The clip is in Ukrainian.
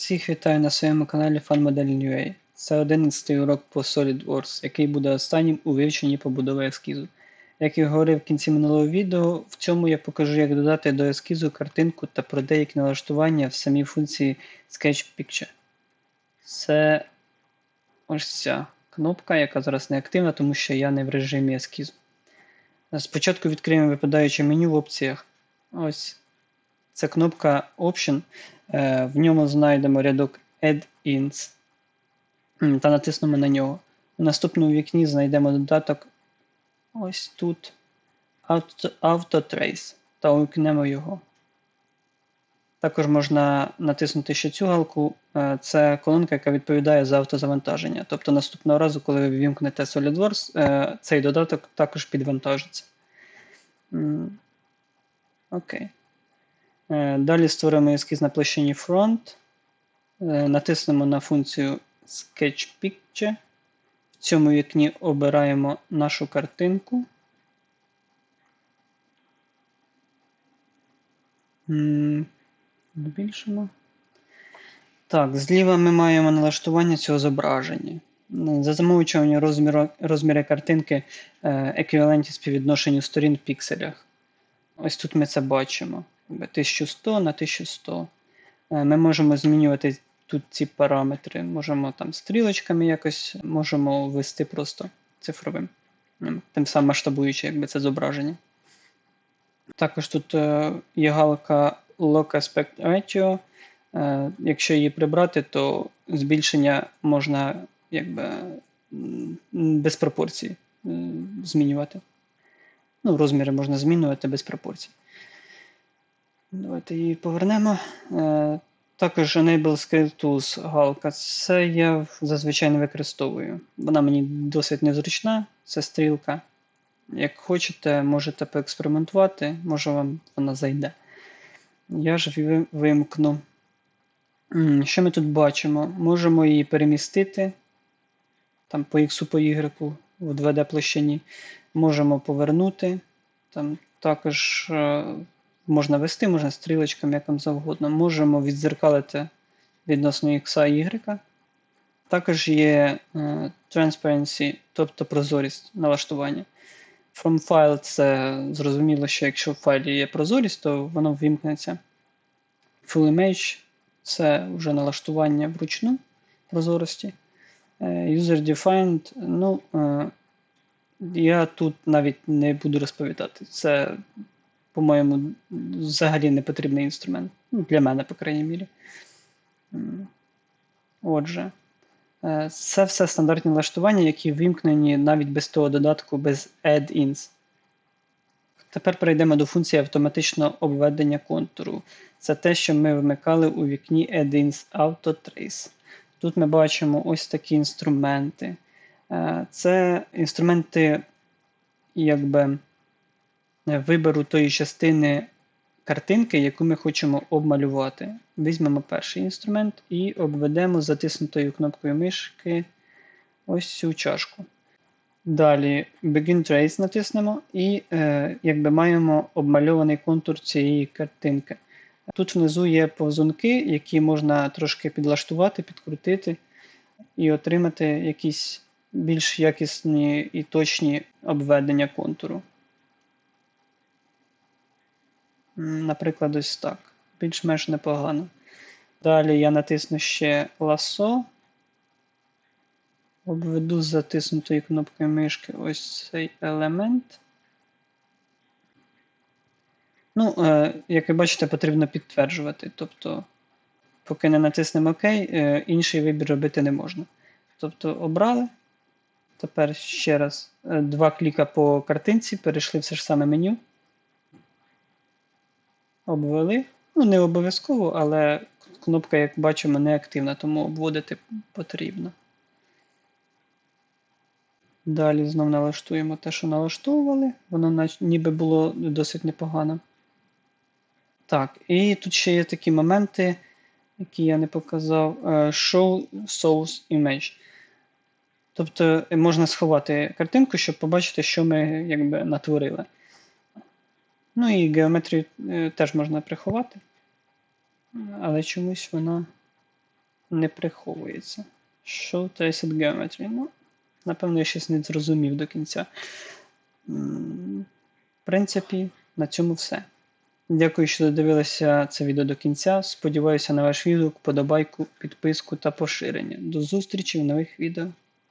Всіх вітаю на своєму каналі FunModel.ua. Це 11 урок по SolidWorks, який буде останнім у вивченні побудови ескізу. Як я говорив в кінці минулого відео, в цьому я покажу, як додати до ескізу картинку та про деякі налаштування в самій функції Sketch Picture. Це ось ця кнопка, яка зараз не активна, тому що я не в режимі ескізу. Спочатку відкриємо випадаюче меню в опціях. Ось це кнопка Option. Е, в ньому знайдемо рядок Add-ins та натиснемо на нього. У наступному вікні знайдемо додаток ось тут Auto-Trace та увімкнемо його. Також можна натиснути ще цю галку. Е, це колонка, яка відповідає за автозавантаження. Тобто наступного разу, коли ви ввімкнете SolidWorks, е, цей додаток також підвантажиться. Окей. Е, далі створимо ескіз на площині Front. Е, натиснемо на функцію Sketch Picture. В цьому вікні обираємо нашу картинку. Збільшимо. Так, зліва ми маємо налаштування цього зображення. За замовчування розміру, розміри картинки е, еквіваленті співвідношенню сторін в пікселях. Ось тут ми це бачимо. 1100 на 1100. Е, ми можемо змінювати тут ці параметри. Можемо там стрілочками якось, можемо ввести просто цифровим, тим самим масштабуючи якби це зображення. Також тут е, є галка Lock Aspect Ratio. Е, якщо її прибрати, то збільшення можна якби без пропорцій змінювати. Ну, Розміри можна змінювати без пропорцій. Давайте її повернемо. Е, також Enable Script Tools галка. Це я зазвичай не використовую. Вона мені досить незручна, це стрілка. Як хочете, можете поекспериментувати, може вам вона зайде. Я ж вимкну. Що ми тут бачимо? Можемо її перемістити там по X, по Y в 2D площині. Можемо повернути. Там Також е, можна вести, можна стрілочками, як вам завгодно. Можемо відзеркалити відносно X і Y. Також є е, transparency, тобто прозорість налаштування. From file це зрозуміло, що якщо в файлі є прозорість, то воно ввімкнеться. Full image це вже налаштування вручну прозорості. Е, user defined, ну, е, я тут навіть не буду розповідати. Це по-моєму, взагалі не потрібний інструмент. Ну, Для мене, по крайній мірі. Отже, е, це все стандартні налаштування, які вимкнені навіть без того додатку, без add-ins. Тепер перейдемо до функції автоматичного обведення контуру. Це те, що ми вмикали у вікні Add-ins Auto Trace. Тут ми бачимо ось такі інструменти. Е, це інструменти, якби вибору тої частини картинки, яку ми хочемо обмалювати. Візьмемо перший інструмент і обведемо затиснутою кнопкою мишки ось цю чашку. Далі Begin Trace натиснемо і е, якби маємо обмальований контур цієї картинки. Тут внизу є повзунки, які можна трошки підлаштувати, підкрутити і отримати якісь більш якісні і точні обведення контуру. Наприклад, ось так. Більш-менш непогано. Далі я натисну ще ласо. Обведу з затиснутою кнопкою мишки ось цей елемент. Ну, е, як ви бачите, потрібно підтверджувати. Тобто, поки не натиснемо ОК, е, інший вибір робити не можна. Тобто, обрали. Тепер ще раз е, два кліка по картинці, перейшли все ж саме меню обвели. Ну, не обов'язково, але кнопка, як бачимо, не активна, тому обводити потрібно. Далі знову налаштуємо те, що налаштовували, воно ніби було досить непогано. Так, і тут ще є такі моменти, які я не показав. Е, show source image. Тобто можна сховати картинку, щоб побачити, що ми якби натворили. Ну і геометрію е, теж можна приховати, але чомусь вона не приховується. Show Traced Geometry. Ну, напевно, я щось не зрозумів до кінця. В принципі, на цьому все. Дякую, що додивилися це відео до кінця. Сподіваюся на ваш відгук, подобайку, підписку та поширення. До зустрічі в нових відео.